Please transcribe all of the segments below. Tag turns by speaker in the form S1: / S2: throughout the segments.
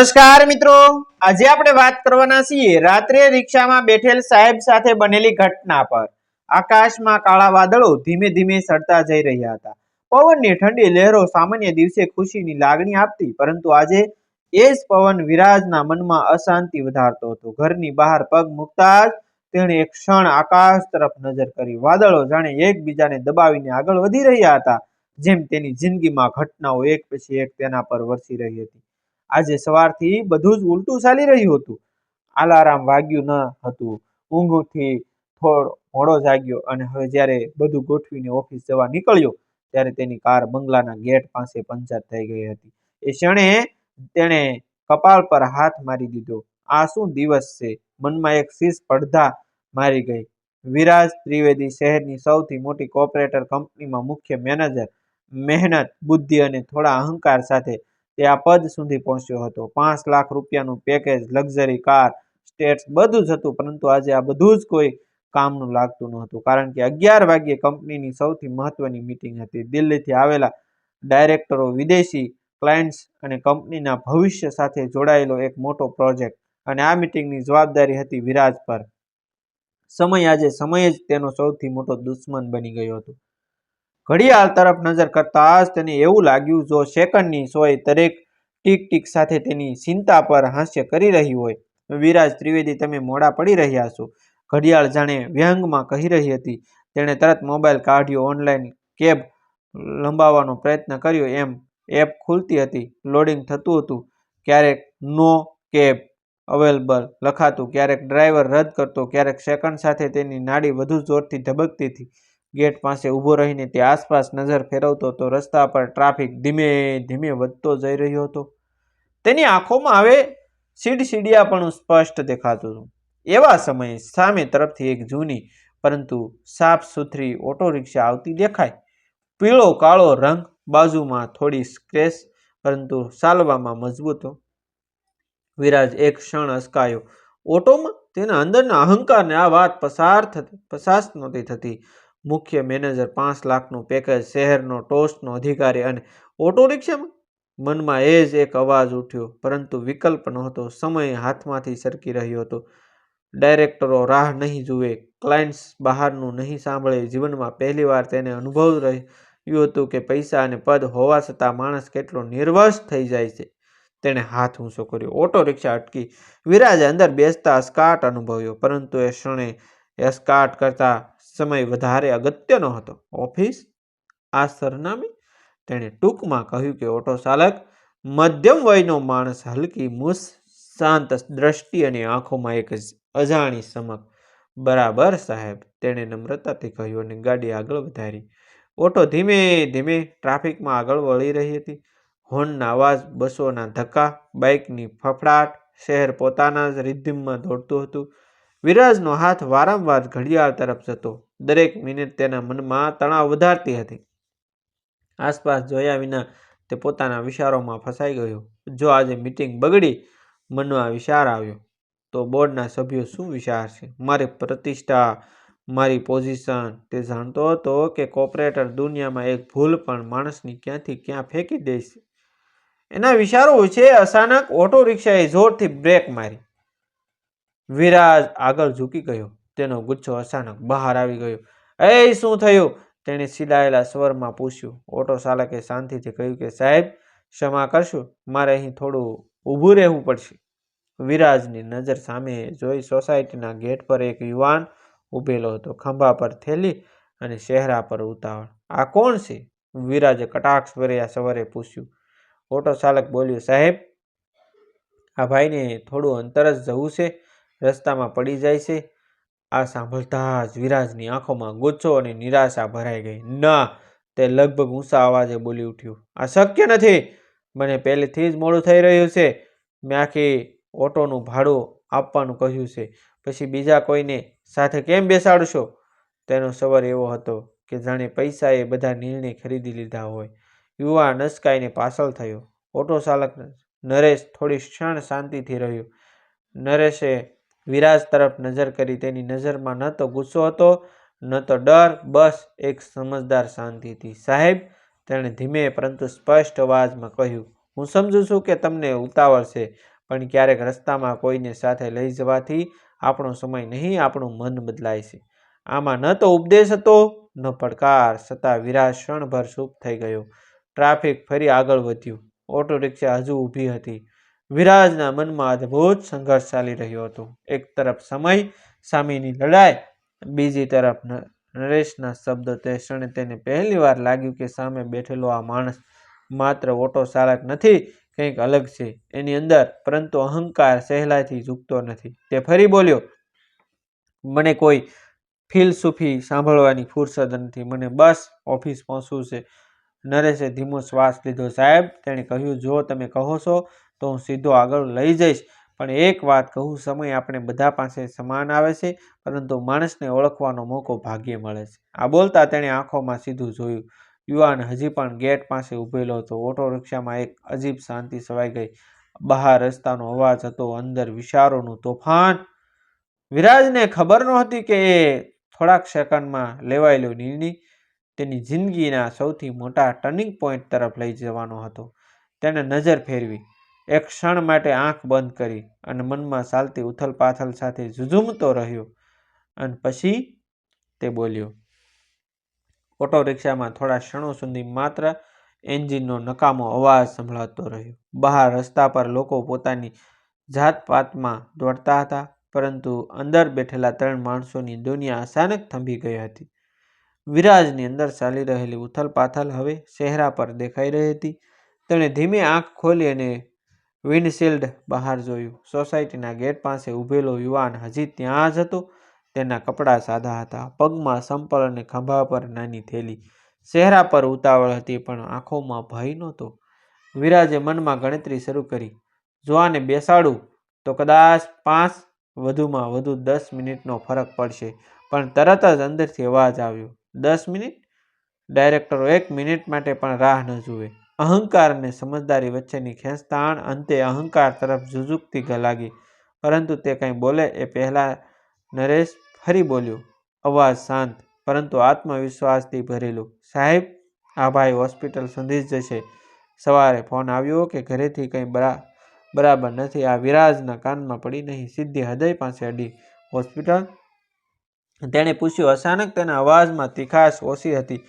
S1: નમસ્કાર મિત્રો. આજે આપણે વાત કરવાના છીએ રાત્રે રિક્ષામાં બેઠેલ સાહેબ સાથે બનેલી ઘટના પર. આકાશમાં કાળા વાદળો ધીમે ધીમે સડતા જઈ રહ્યા હતા. પવનની ઠંડી લહેરો સામાન્ય દિવસે ખુશીની લાગણી આપતી, પરંતુ આજે એ જ પવન વિરાજના મનમાં અશાંતિ વધારતો હતો. ઘરની બહાર પગ મૂકતા જ તેણે એક ક્ષણ આકાશ તરફ નજર કરી. વાદળો જાણે એકબીજાને દબાવીને આગળ વધી રહ્યા હતા, જેમ તેની જિંદગીમાં ઘટનાઓ એક પછી એક તેના પર વરસી રહી હતી. આજે સવારથી બધું જ ઉલટું ચાલી રહ્યું હતું. આલારામ વાગ્યું ન હતું. ઊંઘથી થોડો મોડો જાગ્યો અને હવે જ્યારે બધું ગોઠવીને ઓફિસ જવા નીકળ્યો, ત્યારે તેની કાર બંગલાના ગેટ પાસે પંચર થઈ ગઈ હતી. એ ક્ષણે તેણે કપાળ પર હાથ મારી દીધો. આ શું દિવસ છે? મનમાં એક શીશ પડધા મારી ગઈ. વિરાજ ત્રિવેદી શહેરની સૌથી મોટી કોર્પોરેટર કંપનીમાં મુખ્ય મેનેજર, મહેનત, બુદ્ધિ અને થોડા અહંકાર સાથે તે આ પદ સુધી પહોંચ્યો હતો. પાંચ લાખ રૂપિયાનું પેકેજ લક્ઝરી કાર સ્ટેટ્સ બધું જ હતું, પરંતુ આજે આ બધું જ કોઈ કામનું લાગતું નહોતું. કારણ કે અગિયાર વાગ્યે કંપનીની સૌથી મહત્વની મિટિંગ હતી. દિલ્હીથી આવેલા ડાયરેક્ટરો વિદેશી ક્લાયન્ટ્સ અને કંપનીના ભવિષ્ય સાથે જોડાયેલો એક મોટો પ્રોજેક્ટ અને આ મિટિંગની જવાબદારી હતી વિરાજ પર. સમય આજે, સમય જ તેનો સૌથી મોટો દુશ્મન બની ગયો હતો. ઘડિયાળ તરફ નજર કરતા જ તેને એવું લાગ્યું, જો સેકન્ડની સોય દરેક ટીક ટીક સાથે તેની ચિંતા પર હાસ્ય કરી રહી હોય વિરાજ ત્રિવેદી તમે મોડા પડી રહ્યા છો. ઘડિયાળ જાણે વ્યંગમાં કહી રહી હતી. તેણે તરત મોબાઈલ કાઢ્યો, ઓનલાઈન કેબ લંબાવવાનો પ્રયત્ન કર્યો. એમ એપ ખુલતી હતી. લોડિંગ થતું હતું. ક્યારેક નો કેબ અવેલેબલ લખાતું, ક્યારેક ડ્રાઈવર રદ કરતો, ક્યારેક સેકન્ડ સાથે તેની નાડી વધુ જોરથી ધબકતી હતી. ગેટ પાસે ઊભો રહીને તે આસપાસ નજર ફેરવતો તો રસ્તા પર ટ્રાફિક ધીમે ધીમે વધતો જઈ રહ્યો હતો. તેની આંખોમાં હવે સીડસીડિયાપણું સ્પષ્ટ દેખાતું હતું. એવા સમયે સામે તરફથી એક જૂની, પરંતુ સાફ સુથરી ઓટો રિક્ષા આવતી દેખાય. પીળો, કાળો રંગ બાજુમાં થોડી સ્ક્રેચ, પરંતુ સાલવામાં મજબૂત વિરાજ એક ક્ષણ અસકાયો. ઓટોમાં તેના અંદરના અહંકારને આ વાત પસાર થતી, પસાર નહોતી થતી. મુખ્ય મેનેજર પાંચ લાખનું પેકેજ શહેરનો ટોચનો અધિકારી અને ઓટો રિક્ષામાં મનમાં એ જ એક અવાજ ઉઠ્યો. પરંતુ વિકલ્પ નહોતો. સમય હાથમાંથી સરકી રહ્યો હતો. ડાયરેક્ટરો રાહ નહીં જુએ. ક્લાયન્ટ્સ બહારનું નહીં સાંભળે. જીવનમાં પહેલીવાર તેને અનુભવ રહ્યું હતું કે પૈસા અને પદ હોવા છતાં માણસ કેટલો નિર્વસ થઈ જાય છે. તેણે હાથ ઊંચો કર્યો. ઓટો રિક્ષા અટકી. વિરાજે અંદર બેસતા સ્કાટ અનુભવ્યો. પરંતુ એ ક્ષણે એસ્કાટ કરતા સમય વધારે અગત્યનો હતો. ઓફિસ, આ સરનામે, તેણે ટૂંકમાં કહ્યું કે ઓટો ચાલક, મધ્યમ વયનો માણસ, હલકી મૂસ, શાંત દ્રષ્ટિ અને આંખોમાં એક અજાણી સમક બરાબર, સાહેબ, તેણે નમ્રતાથી કહ્યું અને ગાડી આગળ વધારી. ઓટો ધીમે ધીમે ટ્રાફિકમાં આગળ વળી રહી હતી. હોર્નના અવાજ, બસોના ધક્કા, બાઇકની ફફડાટ, શહેર પોતાના જ રિધમમાં દોડતું હતું. વિરાજનો હાથ વારંવાર ઘડિયાળ તરફ જતો. દરેક મિનિટ તેના મનમાં તણાવ વધારતી હતી. આસપાસ જોયા વિના તે પોતાના વિચારોમાં ફસાઈ ગયો. જો આજે મિટિંગ બગડી મનમાં વિચાર આવ્યો. તો બોર્ડના સભ્યો શું વિચારશે મારી પ્રતિષ્ઠા, મારી પોઝિશન, તે જાણતો હતો કે કોપરેટર દુનિયામાં એક ભૂલ પણ માણસની ક્યાંથી ક્યાં ફેંકી દેશે એના વિચારો છે, અચાનક ઓટો રિક્ષાએ જોરથી બ્રેક મારી. વિરાજ આગળ ઝૂકી ગયો. તેનો ગુચ્છો અચાનક બહાર આવી ગયો. એ શું થયું? તેણે સિલાયેલા સ્વરમાં પૂછ્યું. ઓટો ચાલકે શાંતિથી કહ્યું કે, સાહેબ, ક્ષમા કરશો? મારે અહીં થોડું ઊભું રહેવું પડશે. વિરાજની નજર સામે જોઈ સોસાયટીના ગેટ પર એક યુવાન ઊભેલો હતો. ખંભા પર થેલી અને ચહેરા પર ઉતાવળ. આ કોણ છે? વિરાજે કટાક્ષ ભર્યા સવારે પૂછ્યું. ઓટો ચાલક બોલ્યો, સાહેબ, આ ભાઈને થોડું અંતર જ જવું છે. રસ્તામાં પડી જાય છે. આ સાંભળતા જ વિરાજની આંખોમાં ગુસ્સો અને નિરાશા ભરાઈ ગઈ. ના, તે લગભગ ઊંચા અવાજે બોલી ઉઠ્યું. આ શક્ય નથી. મને પહેલેથી જ મોડું થઈ રહ્યું છે. મેં આખી ઓટોનું ભાડું આપવાનું કહ્યું છે. પછી બીજા કોઈને સાથે કેમ બેસાડશો? તેનો સવાર એવો હતો કે જાણે પૈસાએ બધા નિર્ણય ખરીદી લીધા હોય. યુવા નસકાઈને પાછળ થયો. ઓટો ચાલક નરેશ થોડી ક્ષણ શાંતિથી રહ્યો. નરેશે વિરાજ તરફ નજર કરી તેની નજરમાં ન તો ગુસ્સો હતો, ન તો ડર, બસ એક સમજદાર શાંતિ હતી. સાહેબ, તેણે ધીમે પરંતુ સ્પષ્ટ અવાજમાં કહ્યું, હું સમજુ છું કે તમને ઉતાવળ છે, પણ ક્યારેક રસ્તામાં કોઈને સાથે લઈ જવાથી આપણો સમય નહીં, આપણું મન બદલાય છે. આમાં ન તો ઉપદેશ હતો, ન પડકાર. છતાં વિરાજ ક્ષણભર ચૂપ થઈ ગયો. ટ્રાફિક ફરી આગળ વધ્યું. ઓટો રિક્ષા હજુ ઊભી હતી. વિરાજના મનમાં અદ્ભુત સંઘર્ષ ચાલી રહ્યો હતો. એક તરફ સમય, સામેની લડાઈ, બીજી તરફ નરેશના શબ્દો તે ક્ષણે તેને પહેલીવાર લાગ્યું કે સામે બેઠેલો આ માણસ માત્ર ઓટો ચાલક નથી, કંઈક અલગ છે. એની અંદર પરંતુ અહંકાર સહેલાઈથી ઝૂકતો નથી. તે ફરી બોલ્યો, મને કોઈ ફિલસૂફી સાંભળવાની ફુરસદ નથી. મને બસ ઓફિસ પહોંચવું છે. નરેશે ધીમો શ્વાસ લીધો. સાહેબ, તેણે કહ્યું, જો તમે કહો છો તો હું સીધો આગળ લઈ જઈશ. પણ એક વાત કહું, સમય આપણે બધા પાસે સમાન આવે છે, પરંતુ માણસને ઓળખવાનો મોકો ભાગ્યે મળે છે. આ બોલતા તેણે આંખોમાં સીધું જોયું. યુવાન હજી પણ ગેટ પાસે ઊભેલો હતો. ઓટો રિક્ષામાં એક અજીબ શાંતિ સવાઈ ગઈ. બહાર રસ્તાનો અવાજ હતો, અંદર વિચારોનું તોફાન. વિરાજને ખબર નહોતી કે એ થોડાક સેકન્ડમાં લેવાયેલો નિર્ણય તેની જિંદગીના સૌથી મોટા ટર્નિંગ પોઈન્ટ તરફ લઈ જવાનો હતો. તેણે નજર ફેરવી. એક ક્ષણ માટે આંખ બંધ કરી અને મનમાં ચાલતી ઉથલપાથલ સાથે ઝૂઝૂમતો રહ્યો અને પછી તે બોલ્યો ઓટો રિક્ષામાં થોડા ક્ષણો સુધી માત્ર એન્જિનનો નકામો અવાજ સંભળાતો રહ્યો. બહાર રસ્તા પર લોકો પોતાની જાતપાતમાં દોડતા હતા, પરંતુ અંદર બેઠેલા ત્રણ માણસોની દુનિયા અચાનક થંભી ગઈ હતી. વિરાજની અંદર ચાલી રહેલી ઉથલપાથલ હવે ચહેરા પર દેખાઈ રહી હતી. તેણે ધીમે આંખ ખોલી અને વિન્ડશીલ્ડ બહાર જોયું. સોસાયટીના ગેટ પાસે ઊભેલો યુવાન હજી ત્યાં જ હતો. તેના કપડાં સાદા હતા. પગમાં સંપલ અને ખંભા પર નાની થેલી. ચહેરા પર ઉતાવળ હતી, પણ આંખોમાં ભય નહોતો. વિરાજે મનમાં ગણતરી શરૂ કરી. જો આને બેસાડું, તો કદાચ પાંચ, વધુમાં વધુ દસ મિનિટનો ફરક પડશે. પણ તરત જ અંદરથી અવાજ આવ્યો. દસ મિનિટ? ડાયરેક્ટરો એક મિનિટ માટે પણ રાહ ન જુએ. અહંકાર અને સમજદારી વચ્ચેની ખેંચતાણ અંતે અહંકાર તરફ ઝુઝુકતી લાગી પરંતુ તે કંઈ બોલે એ પહેલા નરેશ ફરી બોલ્યો, અવાજ શાંત, પરંતુ આત્મવિશ્વાસથી ભરેલું. સાહેબ, આ ભાઈ હોસ્પિટલ સુધી જ જશે. સવારે ફોન આવ્યો કે ઘરેથી કંઈ બરા, બરાબર નથી. આ વિરાજના કાનમાં પડી નહીં. સીધી હૃદય પાસે અડી. હોસ્પિટલ? તેણે પૂછ્યું. અચાનક તેના અવાજમાં તીખાશ ઓછી હતી.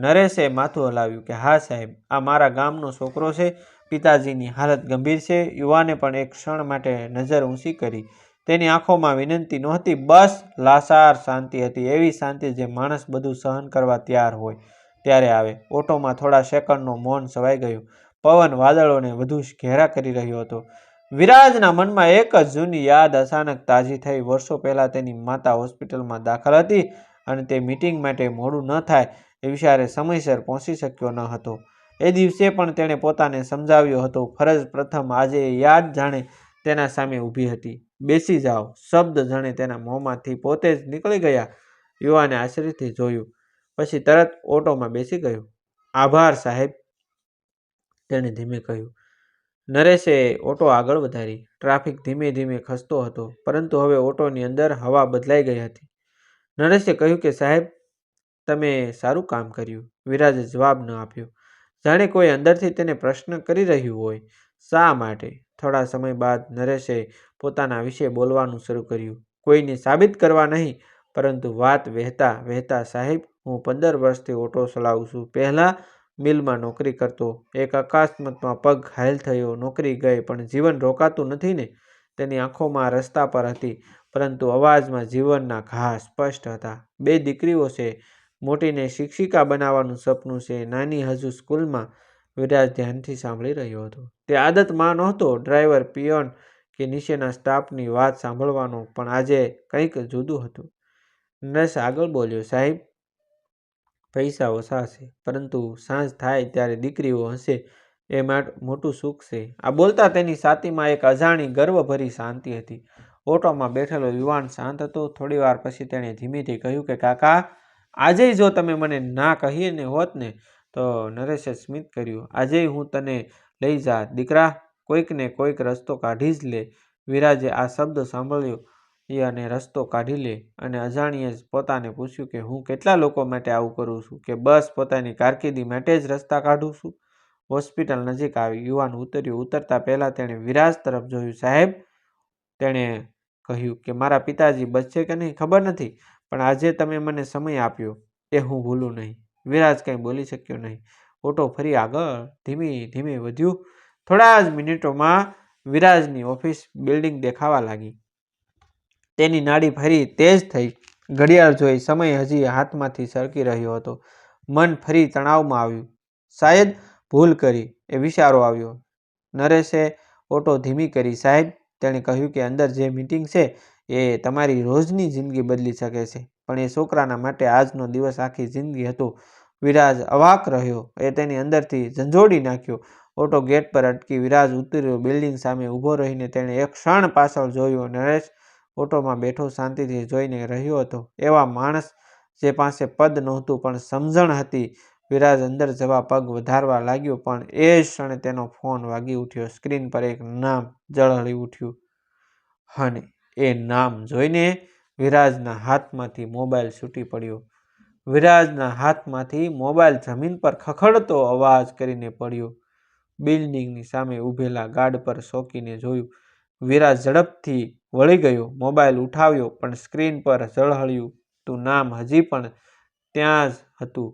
S1: નરેશે માથું હલાવ્યું કે, હા સાહેબ, આ મારા ગામનો છોકરો છે, પિતાજીની હાલત ગંભીર છે, યુવાને પણ એક ક્ષણ માટે નજર ઊંચી કરી. તેની આંખોમાં વિનંતી નહોતી, બસ લાસાર શાંતિ હતી, એવી શાંતિ જે માણસ બધું સહન કરવા તૈયાર હોય. ત્યારે આવે, ઓટોમાં થોડા સેકન્ડનો મૌન છવાઈ ગયું. પવન વાદળોને વધુ ઘેરા કરી રહ્યો હતો. વિરાજના મનમાં એક જ જૂની યાદ અચાનક તાજી થઈ. વર્ષો પહેલાં તેની માતા હોસ્પિટલમાં દાખલ હતી. અને તે મીટિંગ માટે મોડું ન થાય એ વિચારે સમયસર પહોંચી શક્યો ન હતો. એ દિવસે પણ તેણે પોતાને સમજાવ્યો હતો, ફરજ પ્રથમ આજે યાદ જાણે તેના સામે ઊભી હતી. બેસી જાઓ, શબ્દ જાણે તેના મોંમાંથી પોતે જ નીકળી ગયા યુવાને આશ્ચર્યથી જોયું. પછી તરત ઓટોમાં બેસી ગયો. આભાર, સાહેબ, તેણે ધીમે કહ્યું. નરેશે ઓટો આગળ વધારી. ટ્રાફિક ધીમે ધીમે ખસતો હતો, પરંતુ હવે ઓટોની અંદર હવા બદલાઈ ગઈ હતી. નરેશે કહ્યું કે, સાહેબ, તમે સારું કામ કર્યું. વિરાજે જવાબ ન આપ્યો. જાણે કોઈ અંદરથી તેને પ્રશ્ન કરી રહ્યું હોય. શા માટે? થોડા સમય બાદ નરેશે પોતાના વિશે બોલવાનું શરૂ કર્યું. કોઈને સાબિત કરવા નહીં, પરંતુ વાત વહેતા વહેતા, સાહેબ, હું પંદર વર્ષથી ઓટો ચલાવું છું. પહેલાં મિલમાં નોકરી કરતો. એક અકસ્માતમાં પગ ઘાયલ થયો. નોકરી ગઈ, પણ જીવન રોકાતું નથી ને? તેની આંખોમાં રસ્તા પર હતી. પરંતુ અવાજમાં જીવનના ઘા સ્પષ્ટ હતા. બે દીકરીઓ છે. મોટીને શિક્ષિકા બનાવવાનું સપનું છે. નાની હજુ સ્કૂલમાં વિરાજ ધ્યાનથી સાંભળી રહ્યો હતો. તે આદતમાં નહોતો ડ્રાઈવર, પિયોન કે નીચેના સ્ટાફની વાત સાંભળવાનો, પણ આજે કંઈક જુદું હતું. નરેશ આગળ બોલ્યો, સાહેબ, પૈસા ઓછા છે. પરંતુ સાંજ થાય ત્યારે દીકરીઓ હશે. એ માટે સુખ છે. આ બોલતા તેની છાતીમાં એક અજાણી ગર્વભરી શાંતિ હતી. ઓટોમાં બેઠેલો યુવાન શાંત હતો. થોડી વાર પછી તેણે ધીમેથી કહ્યું કે, કાકા, આજે જો તમે મને ના કહીને હોત ને, તો નરેશે સ્મિત કર્યું, આજે હું તને લઈ જા, દીકરા કોઈકને કોઈક રસ્તો કાઢી જ લે. વિરાજે આ શબ્દ સાંભળ્યો એ અને રસ્તો કાઢી લે અને અજાણીએ જ પોતાને પૂછ્યું કે, હું કેટલા લોકો માટે આવું કરું છું? કે બસ પોતાની કારકિર્દી માટે જ રસ્તા કાઢું છું? હોસ્પિટલ નજીક આવી યુવાન ઉતર્યું. ઉતરતા પહેલાં તેણે વિરાજ તરફ જોયું, સાહેબ, તેણે કહ્યું કે, મારા પિતાજી બચશે કે નહીં ખબર નથી, પણ આજે તમે મને સમય આપ્યો એ હું ભૂલું નહીં, વિરાજ કંઈ બોલી શક્યો નહીં. ઓટો ફરી આગળ ધીમે ધીમે વધ્યું. થોડા જ મિનિટોમાં વિરાજની ઓફિસ બિલ્ડિંગ દેખાવા લાગી. તેની નાડી ફરી તેજ થઈ. ઘડિયાળ જોઈ સમય હજી હાથમાંથી સરકી રહ્યો હતો. મન ફરી તણાવમાં આવ્યું. શાયદ ભૂલ કરી. એ વિચારો આવ્યો. નરેશે, ઓટો ધીમી કરી, સાહેબ તેણે કહ્યું કે અંદર જે મીટિંગ છે, એ તમારી રોજની જિંદગી બદલી શકે છે. પણ એ છોકરાના માટે આજનો દિવસ આખી જિંદગી હતો. વિરાજ અવાક રહ્યો. એ તેની અંદરથી ઝંઝોડી નાખ્યો. ઓટો ગેટ પર અટકી વિરાજ ઉતર્યો. બિલ્ડિંગ સામે ઊભો રહીને તેણે એક ક્ષણ પાછળ જોયું નરેશ ઓટોમાં બેઠો શાંતિથી જોઈને રહ્યો હતો. એવા માણસ જે પાસે પદ નહોતું પણ સમજણ હતી. વિરાજ અંદર જવા પગ વધારવા લાગ્યો, પણ એ જ ક્ષણે તેનો ફોન વાગી ઉઠ્યો. સ્ક્રીન પર એક નામ જળહળી ઉઠ્યું. અને એ નામ જોઈને વિરાજના હાથમાંથી મોબાઈલ છૂટી પડ્યો. વિરાજના હાથમાંથી મોબાઈલ જમીન પર ખખડતો અવાજ કરીને પડ્યો. બિલ્ડિંગની સામે ઊભેલા ગાર્ડ પર શોકીને જોયું. વિરાજ ઝડપથી વળી ગયો, મોબાઈલ ઉઠાવ્યો, પણ સ્ક્રીન પર ઝળહળ્યું તું નામ હજી પણ ત્યાં જ હતું.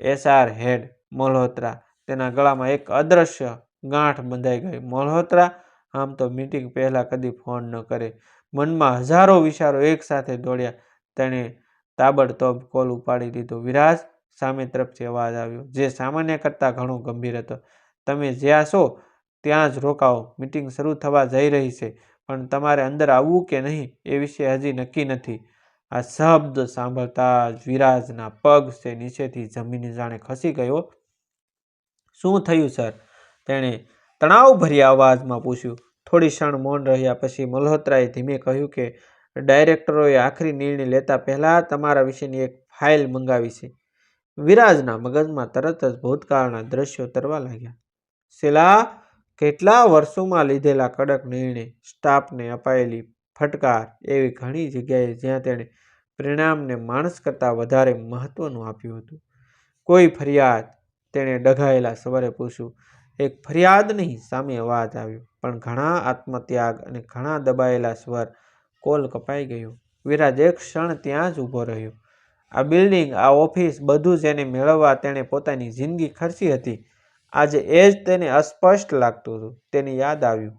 S1: એસઆર હેડ મલ્હોત્રા તેના ગળામાં એક અદ્રશ્ય ગાંઠ બંધાઈ ગઈ. મલ્હોત્રા આમ તો મીટિંગ પહેલાં કદી ફોન ન કરે. મનમાં હજારો વિચારો એકસાથે દોડ્યા. તેણે તાબડતોબ કોલ ઉપાડી દીધો. વિરાજ, સામે તરફથી અવાજ આવ્યો. જે સામાન્ય કરતાં ઘણો ગંભીર હતો. તમે જ્યાં છો, ત્યાં જ રોકાઓ. મીટિંગ શરૂ થવા જઈ રહી છે. પણ તમારે અંદર આવવું કે નહીં, એ વિશે હજી નક્કી નથી. આ શબ્દ સાંભળતા જ વિરાજના પગ છે નીચેથી જમીન જાણે ખસી ગયો. શું થયું, સર? તેણે તણાવભર્યા અવાજમાં પૂછ્યું. થોડી ક્ષણ મૌન રહ્યા પછી મલ્હોત્રાએ ધીમે કહ્યું કે, ડાયરેક્ટરોએ આખરી નિર્ણય લેતા પહેલાં તમારા વિશેની એક ફાઇલ મંગાવી છે. વિરાજના મગજમાં તરત જ ભૂતકાળના દ્રશ્યો તરવા લાગ્યા. છેલ્લા કેટલા વર્ષોમાં લીધેલા કડક નિર્ણય સ્ટાફને અપાયેલી ફટકાર એવી ઘણી જગ્યાએ જ્યાં તેણે પરિણામને માણસ કરતાં વધારે મહત્ત્વનું આપ્યું હતું. કોઈ ફરિયાદ, તેણે ડઘાયેલા સ્વરે પૂછ્યું, એક ફરિયાદ નહીં? સામે અવાજ આવ્યો, પણ ઘણા આત્મત્યાગ અને ઘણા દબાયેલા સ્વર કોલ કપાઈ ગયો. વિરાજ એક ક્ષણ ત્યાં જ ઊભો રહ્યો. આ બિલ્ડિંગ, આ ઓફિસ બધું જ એને મેળવવા તેણે પોતાની જિંદગી ખર્ચી હતી, આજે એ જ તેને અસ્પષ્ટ લાગતું હતું. તેને યાદ આવ્યું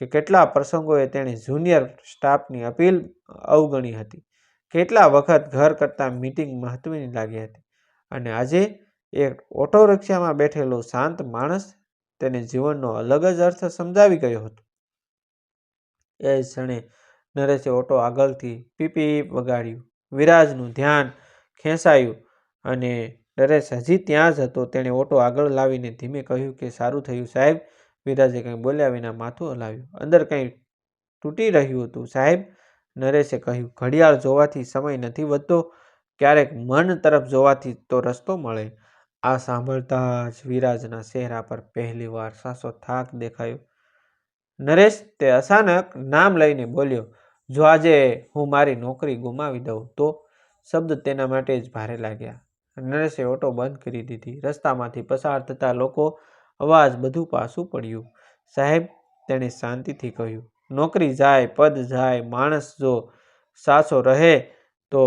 S1: કે કેટલા પ્રસંગોએ તેણે જુનિયર સ્ટાફની અપીલ અવગણી હતી. કેટલા વખત ઘર કરતાં મીટિંગ મહત્વની લાગી હતી. અને આજે એક ઓટો રિક્ષામાં બેઠેલો શાંત માણસ તેને જીવનનો અલગ જ અર્થ સમજાવી ગયો હતો. એ ક્ષણે નરેશે ઓટો આગળથી પીપી વગાડ્યું. વિરાજનું ધ્યાન ખેંચાયું અને નરેશ હજી ત્યાં જ હતો. તેણે ઓટો આગળ લાવીને ધીમે કહ્યું કે, સારું થયું સાહેબ વિરાજે કંઈ બોલ્યા વિના માથું હલાવ્યું. અંદર કંઈ તૂટી રહ્યું હતું. સાહેબ, નરેશે કહ્યું, ઘડિયાળ જોવાથી સમય નથી વધતો. ક્યારેક મન તરફ જોવાથી તો રસ્તો મળે. આ સાંભળતા જ વિરાજના ચહેરા પર પહેલીવાર સાસો થાક દેખાયો. નરેશ તે અચાનક નામ લઈને બોલ્યો, જો આજે હું મારી નોકરી ગુમાવી દઉં, તો? શબ્દ તેના માટે જ ભારે લાગ્યા. નરેશે ઓટો બંધ કરી દીધી. રસ્તામાંથી પસાર થતા લોકો અવાજ બધું પાછું પડ્યું. સાહેબ, તેણે શાંતિથી કહ્યું, નોકરી જાય, પદ જાય, માણસ જો સાસો રહે તો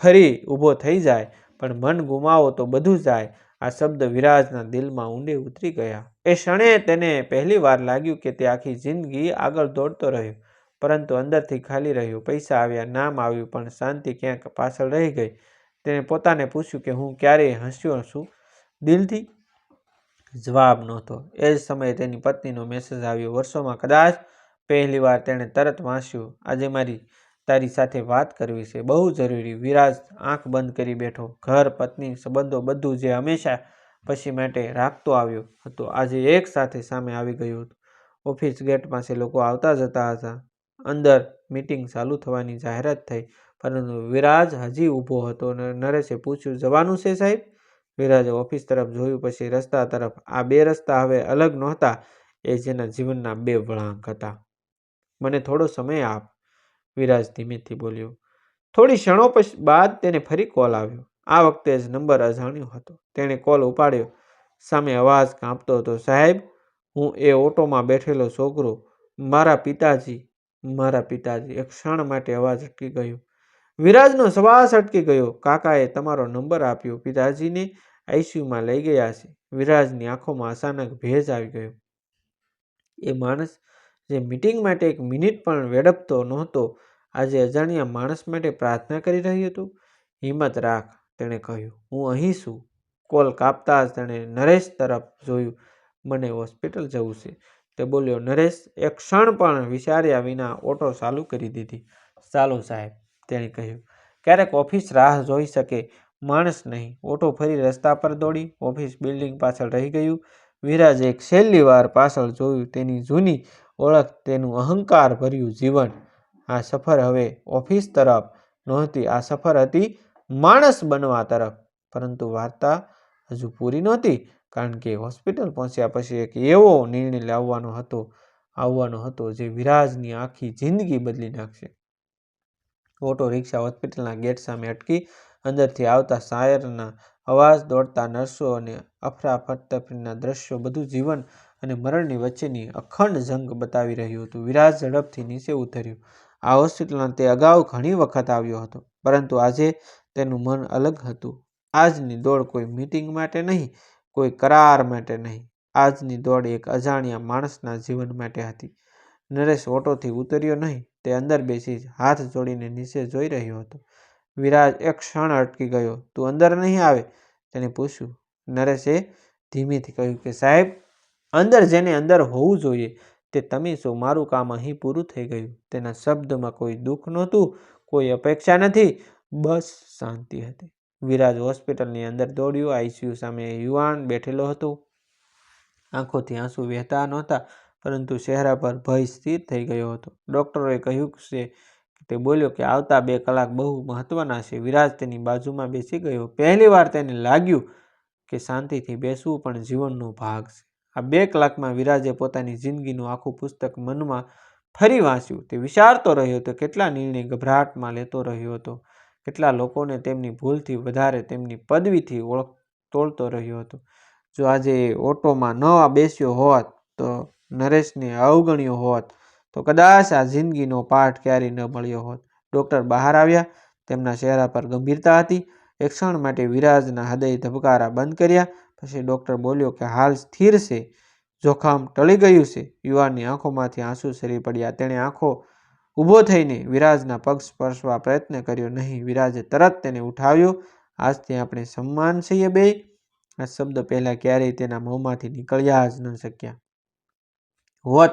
S1: ફરી ઊભો થઈ જાય, પણ મન ગુમાવો તો બધું જાય. આ શબ્દ વિરાજના દિલમાં ઊંડે ઉતરી ગયા. એ ક્ષણે તેને પહેલી વાર લાગ્યું કે તે આખી જિંદગી આગળ દોડતો રહ્યો, પરંતુ અંદરથી ખાલી રહ્યો. પૈસા આવ્યા, નામ આવ્યું, પણ શાંતિ ક્યાંક પાછળ રહી ગઈ. તેણે પોતાને પૂછ્યું કે હું ક્યારેય હસ્યો છું? દિલથી જવાબ નહોતો. એ જ સમયે તેની પત્નીનો મેસેજ આવ્યો. વર્ષોમાં કદાચ પહેલીવાર તેણે તરત વાંચ્યું આજે મારી તારી સાથે વાત કરવી છે. બહુ જરૂરી. વિરાજ, આંખ બંધ કરી બેઠો. ઘર, પત્ની, સંબંધો બધું જે હંમેશા પછી માટે રાખતો આવ્યો હતો, આજે એક સાથે સામે આવી ગયું હતું. ઓફિસ ગેટ પાસે લોકો આવતા જતા હતા. અંદર મીટિંગ ચાલુ થવાની જાહેરાત થઈ, પરંતુ વિરાજ હજી ઊભો હતો. નરેશે પૂછ્યું, જવાનું છે સાહેબ? વિરાજે ઓફિસ તરફ જોયું પછી રસ્તા તરફ. આ બે રસ્તા હવે અલગ નહોતા, એ જેના જીવનના બે વળાંક હતા. મને થોડો સમય આપ વિરાજ ધીમેથી બોલ્યો. થોડી ક્ષણો પછી, બાદ તેને ફરી કોલ આવ્યો. આ વખતે જ નંબર અજાણ્યો હતો. તેણે કોલ ઉપાડ્યો. સામે અવાજ કાંપતો હતો, સાહેબ, હું એ ઓટોમાં બેઠેલો છોકરો, મારા પિતાજી મારા પિતાજી. એક ક્ષણ માટે અવાજ અટકી ગયો. વિરાજનો શ્વાસ અટકી ગયો. કાકાએ તમારો નંબર આપ્યો, પિતાજીને આઈસીયુમાં લઈ ગયા છે. વિરાજની આંખોમાં અચાનક ભેજ આવી ગયો. એ માણસ જે મિટિંગ માટે એક મિનિટ પણ વેડપતો નહોતો, આજે અજાણ્યા માણસ માટે પ્રાર્થના કરી રહ્યું હતું? હિંમત રાખ, તેણે કહ્યું. હું અહીં છું. કોલ કાપતા જ તેણે નરેશ તરફ જોયું. મને હોસ્પિટલ જવું છે. તે બોલ્યો, નરેશ, એક ક્ષણ પણ વિચાર્યા વિના ઓટો ચાલુ કરી દીધી. ચાલો સાહેબ, તેણે કહ્યું. ક્યારેક ઓફિસ રાહ જોઈ શકે. માણસ નહીં. ઓટો ફરી રસ્તા પર દોડી, ઓફિસ બિલ્ડિંગ પાછળ રહી ગયું. વિરાજ એક છેલ્લી વાર પાછળ જોયું તેની જૂની ઓળખ, તેનું અહંકાર ભર્યું જીવન. આ સફર હવે ઓફિસ તરફ નહોતી, આ સફર હતી માણસ બનવા તરફ. પરંતુ વાર્તા હજુ પૂરી નહોતી, કારણ કે હોસ્પિટલ પહોંચ્યા પછી એક એવો નિર્ણય લાવવાનો હતો, આવવાનો હતો જે વિરાજની આખી જિંદગી બદલી નાખશે. ઓટો રિક્ષા હોસ્પિટલના ગેટ સામે અટકી અંદરથી આવતા શાયરના અવાજ, દોડતા નર્સો અને અફરાફટફરીના દ્રશ્યો બધું જીવન અને મરણની વચ્ચેની અખંડ જંગ બતાવી રહ્યું હતું. વિરાજ ઝડપથી નીચે ઉતર્યું. આ હોસ્પિટલમાં તે અગાઉ ઘણી વખત આવ્યો હતો, પરંતુ આજે તેનું મન અલગ હતું. આજની દોડ કોઈ મીટિંગ માટે નહીં, કોઈ કરાર માટે નહીં. આજની દોડ એક અજાણ્યા માણસના જીવન માટે હતી. નરેશ ઓટોથી ઉતર્યો નહીં, તે અંદર બેસી જ હાથ જોડીને નીચે જોઈ રહ્યો હતો. વિરાજ એક ક્ષણ અટકી ગયો. તું અંદર નહીં આવે? તેણે પૂછ્યું. નરેશે ધીમેથી કહ્યું કે, સાહેબ, અંદર જેને અંદર હોવું જોઈએ, તે તમે છો. મારું કામ અહીં પૂરું થઈ ગયું. તેના શબ્દમાં કોઈ દુઃખ નહોતું, કોઈ અપેક્ષા નથી, બસ શાંતિ હતી. વિરાજ હોસ્પિટલની અંદર દોડ્યો. આઈસીયુ સામે યુવાન બેઠેલો હતો. આંખોથી આંસુ વહેતા નહોતા, પરંતુ ચહેરા પર ભય સ્થિર થઈ ગયો હતો. ડૉક્ટરોએ કહ્યું છે તે બોલ્યો કે આવતા બે કલાક બહુ મહત્વના છે. વિરાજ તેની બાજુમાં બેસી ગયો. પહેલીવાર તેને લાગ્યું કે શાંતિથી બેસવું પણ જીવનનો ભાગ છે. આ બે કલાકમાં વિરાજે પોતાની જિંદગીનું આખું પુસ્તક મનમાં ફરી વાંચ્યું. તે વિચારતો રહ્યો હતો કેટલા નિર્ણય ગભરાટમાં લેતો રહ્યો હતો. કેટલા લોકોને તેમની ભૂલથી વધારે તેમની પદવીથી ઓળખ તોડતો રહ્યો હતો. જો આજે ઓટોમાં ન બેસ્યો હોત તો નરેશને અવગણ્યો હોત તો કદાચ આ જિંદગીનો પાઠ ક્યારેય ન મળ્યો હોત. ડૉક્ટર બહાર આવ્યા, તેમના ચહેરા પર ગંભીરતા હતી. એક ક્ષણ માટે વિરાજના હૃદય ધબકારા બંધ કર્યા, પછી ડૉક્ટર બોલ્યો કે, હાલ સ્થિર છે. જોખમ ટળી ગયું છે. યુવાનની આંખોમાંથી આંસુ સરી પડ્યા. તેણે આંખો ઊભો થઈને વિરાજના પગ સ્પર્શવા પ્રયત્ન કર્યો નહીં. વિરાજે તરત તેને ઉઠાવ્યો. આજથી આપણે સન્માન છીએ બે. આ શબ્દ પહેલાં ક્યારેય તેના મોંમાંથી નીકળ્યા જ ન શક્યા. હોત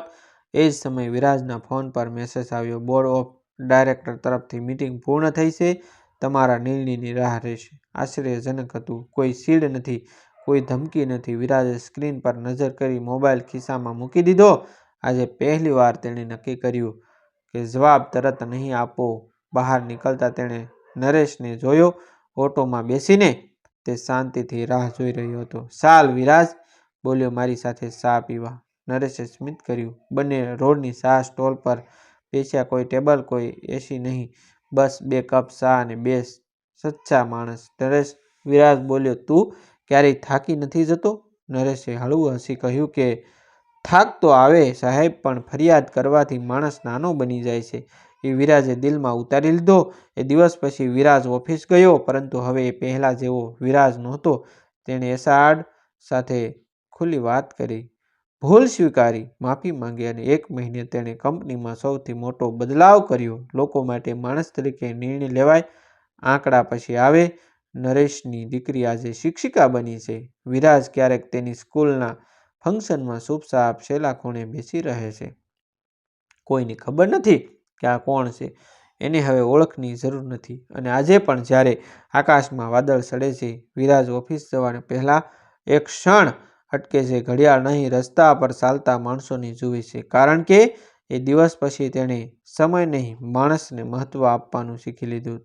S1: એ જ સમયે વિરાજના ફોન પર મેસેજ આવ્યો બોર્ડ ઓફ ડાયરેક્ટર તરફથી મીટિંગ પૂર્ણ થઈ છે, તમારા નિર્ણયની રાહ રહેશે. આશ્ચર્યજનક હતું, કોઈ સીડ નથી, કોઈ ધમકી નથી. વિરાજે સ્ક્રીન પર નજર કરી મોબાઈલ ખિસ્સામાં મૂકી દીધો. આજે પહેલીવાર તેણે નક્કી કર્યું કે જવાબ તરત નહીં આપો. બહાર નીકળતા તેણે નરેશને જોયો, ઓટોમાં બેસીને તે શાંતિથી રાહ જોઈ રહ્યો હતો. સાલ વિરાજ, બોલ્યો, મારી સાથે ચા પીવા. નરેશે સ્મિત કર્યું, બંને રોડની શાહ સ્ટોલ પર બેસ્યા કોઈ ટેબલ, કોઈ એસી નહીં. બસ, બે કપ શાહ અને બે સચ્ચા માણસ. નરેશ વિરાજ બોલ્યો, તું ક્યારેય થાકી નથી જતો? નરેશે હળવું હસી કહ્યું કે, થાક તો આવે સાહેબ, પણ ફરિયાદ કરવાથી માણસ નાનો બની જાય છે. એ વિરાજે દિલમાં ઉતારી લીધો. એ દિવસ પછી વિરાજ ઓફિસ ગયો, પરંતુ હવે એ પહેલાં જેવો વિરાજ નહોતો. તેણે એસાડ સાથે ખુલ્લી વાત કરી. ભૂલ સ્વીકારી, માફી માંગી અને એક મહિને તેણે કંપનીમાં સૌથી મોટો બદલાવ કર્યો. લોકો માટે માણસ તરીકે નિર્ણય લેવાય, આંકડા પછી આવે. નરેશની દીકરી આજે શિક્ષિકા બની છે. વિરાજ ક્યારેક તેની સ્કૂલના ફંક્શનમાં ચૂપચાપ છેલ્લા ખૂણે બેસી રહે છે. કોઈને ખબર નથી કે આ કોણ છે. એને હવે ઓળખની જરૂર નથી. અને આજે પણ જ્યારે આકાશમાં વાદળ સડે છે, વિરાજ ઓફિસ જવાને પહેલાં એક ક્ષણ અટકે છે, ઘડિયાળ નહીં, રસ્તા પર ચાલતા માણસોની જુએ છે. કારણ કે એ દિવસ પછી તેણે સમય નહીં, માણસને મહત્ત્વ આપવાનું શીખી લીધું.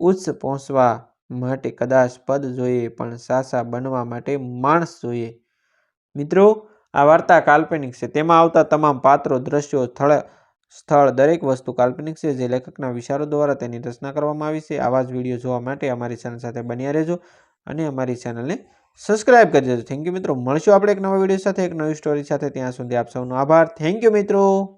S1: ઉચ્ચ પહોંચવા માટે કદાચ પદ જોઈએ, પણ સાસા બનવા માટે માણસ જોઈએ. મિત્રો, આ વાર્તા કાલ્પનિક છે. તેમાં આવતા તમામ પાત્રો, દ્રશ્યો સ્થળ સ્થળ, દરેક વસ્તુ કાલ્પનિક છે, જે લેખકના વિચારો દ્વારા તેની રચના કરવામાં આવી છે. આવા જ વીડિયો જોવા માટે અમારી ચેનલ સાથે બન્યા રહેજો અને અમારી ચેનલને સબસ્ક્રાઇબ કરી દેજો. થેન્ક યુ મિત્રો. મળશું આપણે એક નવા વીડિયો સાથે, એક નવી સ્ટોરી સાથે. ત્યાં સુધી આપ સૌનો આભાર. થેન્ક યુ મિત્રો.